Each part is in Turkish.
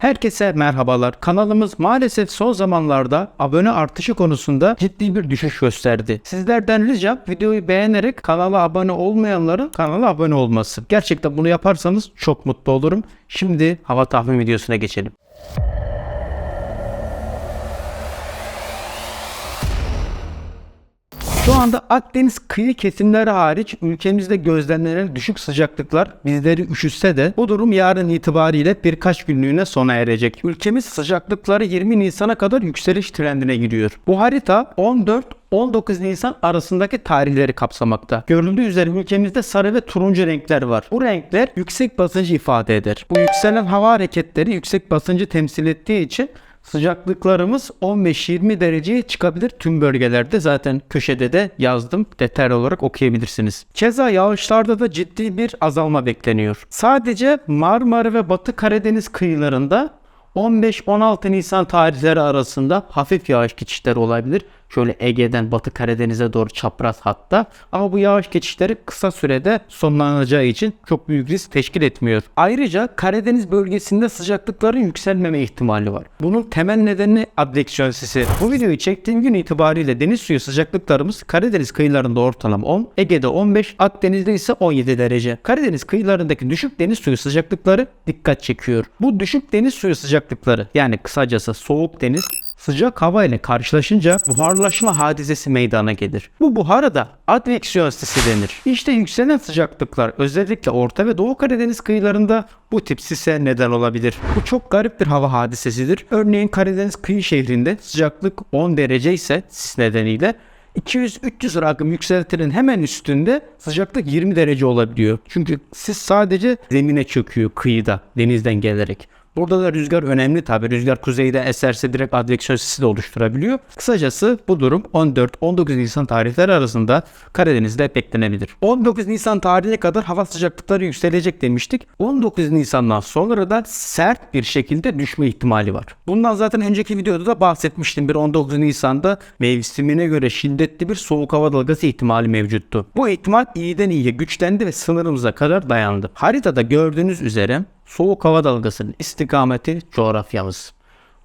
Herkese merhabalar. Kanalımız maalesef son zamanlarda abone artışı konusunda ciddi bir düşüş gösterdi. Sizlerden ricam videoyu beğenerek kanala abone olmayanların kanala abone olması. Gerçekten bunu yaparsanız çok mutlu olurum. Şimdi hava tahmin videosuna geçelim. Şu anda Akdeniz kıyı kesimleri hariç ülkemizde gözlemlenen düşük sıcaklıklar bizleri üşütse de bu durum yarın itibariyle birkaç günlüğüne sona erecek. Ülkemiz sıcaklıkları 20 Nisan'a kadar yükseliş trendine giriyor. Bu harita 14 19 Nisan arasındaki tarihleri kapsamakta. Görüldüğü üzere ülkemizde sarı ve turuncu renkler var. Bu renkler yüksek basıncı ifade eder. Bu yükselen hava hareketleri yüksek basıncı temsil ettiği için Sıcaklıklarımız 15-20 dereceye çıkabilir tüm bölgelerde. Zaten köşede de yazdım. Detaylı olarak okuyabilirsiniz. Keza yağışlarda da ciddi bir azalma bekleniyor. Sadece Marmara ve Batı Karadeniz kıyılarında 15-16 Nisan tarihleri arasında hafif yağış geçişleri olabilir. Şöyle Ege'den Batı Karadeniz'e doğru çapraz hatta. Ama bu yağış geçişleri kısa sürede sonlanacağı için çok büyük risk teşkil etmiyor. Ayrıca Karadeniz bölgesinde sıcaklıkların yükselmeme ihtimali var. Bunun temel nedeni adveksiyon sisi. Bu videoyu çektiğim gün itibariyle deniz suyu sıcaklıklarımız Karadeniz kıyılarında ortalama 10, Ege'de 15, Akdeniz'de ise 17 derece. Karadeniz kıyılarındaki düşük deniz suyu sıcaklıkları dikkat çekiyor. Bu düşük deniz suyu sıcaklıkları yani kısacası soğuk deniz sıcak hava ile karşılaşınca buharlaşma hadisesi meydana gelir. Bu buhara da adveksiyon sisi denir. İşte yükselen sıcaklıklar özellikle Orta ve Doğu Karadeniz kıyılarında bu tip sise neden olabilir. Bu çok garip bir hava hadisesidir. Örneğin Karadeniz kıyı şehrinde sıcaklık 10 derece ise sis nedeniyle 200-300 rakım yükseltinin hemen üstünde sıcaklık 20 derece olabiliyor. Çünkü sis sadece zemine çöküyor kıyıda denizden gelerek. Burada da rüzgar önemli tabi. Rüzgar kuzeyde eserse direkt adveksiyon sisi de oluşturabiliyor. Kısacası bu durum 14-19 Nisan tarihleri arasında Karadeniz'de beklenebilir. 19 Nisan tarihine kadar hava sıcaklıkları yükselecek demiştik. 19 Nisan'dan sonra da sert bir şekilde düşme ihtimali var. Bundan zaten önceki videoda da bahsetmiştim. Bir 19 Nisan'da mevsimine göre şiddetli bir soğuk hava dalgası ihtimali mevcuttu. Bu ihtimal iyiden iyiye güçlendi ve sınırımıza kadar dayandı. Haritada gördüğünüz üzere soğuk hava dalgasının istikameti coğrafyamız.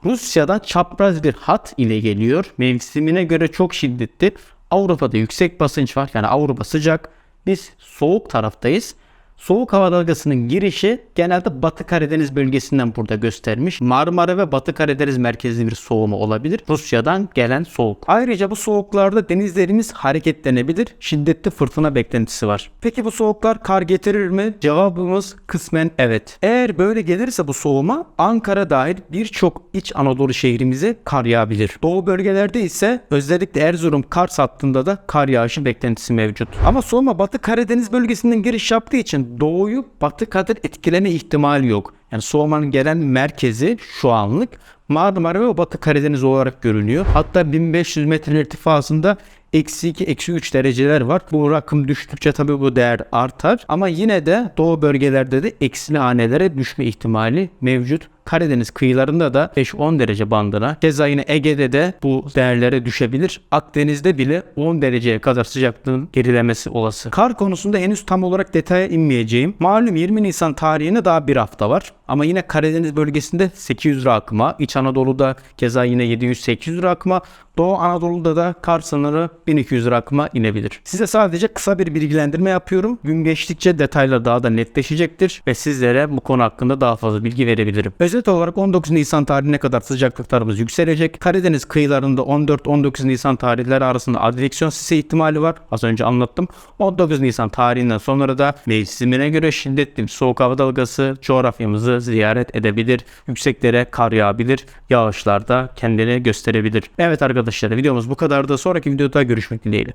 Rusya'dan çapraz bir hat ile geliyor. Mevsimine göre çok şiddetli. Avrupa'da yüksek basınç var. Yani Avrupa sıcak. Biz soğuk taraftayız. Soğuk hava dalgasının girişi genelde Batı Karadeniz bölgesinden burada göstermiş. Marmara ve Batı Karadeniz merkezli bir soğuma olabilir. Rusya'dan gelen soğuk. Ayrıca bu soğuklarda denizlerimiz hareketlenebilir. Şiddetli fırtına beklentisi var. Peki bu soğuklar kar getirir mi? Cevabımız kısmen evet. Eğer böyle gelirse bu soğuma Ankara dahil birçok iç Anadolu şehrimize kar yağabilir. Doğu bölgelerde ise özellikle Erzurum Kars hattında da kar yağışı beklentisi mevcut. Ama soğuma Batı Karadeniz bölgesinden giriş yaptığı için doğuyu batı kadar etkileme ihtimali yok. Yani soğumanın gelen merkezi şu anlık Marmara ve Batı Karadeniz olarak görünüyor. Hatta 1500 metre irtifasında eksi 2, eksi 3 dereceler var. Bu rakım düştükçe tabii bu değer artar. Ama yine de doğu bölgelerde de eksili hanelere düşme ihtimali mevcut. Karadeniz kıyılarında da 5-10 derece bandına. Keza yine Ege'de de bu değerlere düşebilir. Akdeniz'de bile 10 dereceye kadar sıcaklığın gerilemesi olası. Kar konusunda henüz tam olarak detaya inmeyeceğim. Malum 20 Nisan tarihine daha bir hafta var. Ama yine Karadeniz bölgesinde 800 rakıma, İç Anadolu'da keza yine 700-800 rakıma, Doğu Anadolu'da da kar sınırı 1200 rakıma inebilir. Size sadece kısa bir bilgilendirme yapıyorum. Gün geçtikçe detaylar daha da netleşecektir ve sizlere bu konu hakkında daha fazla bilgi verebilirim. Özet olarak 19 Nisan tarihine kadar sıcaklıklarımız yükselecek. Karadeniz kıyılarında 14-19 Nisan tarihleri arasında adveksiyon sisi ihtimali var. Az önce anlattım. 19 Nisan tarihinden sonra da mevsimine göre şiddetli soğuk hava dalgası coğrafyamızı ziyaret edebilir. Yükseklere kar yağabilir. Yağışlar da kendini gösterebilir. Evet arkadaşlar videomuz bu kadardı. Sonraki videoda görüşmek dileğiyle.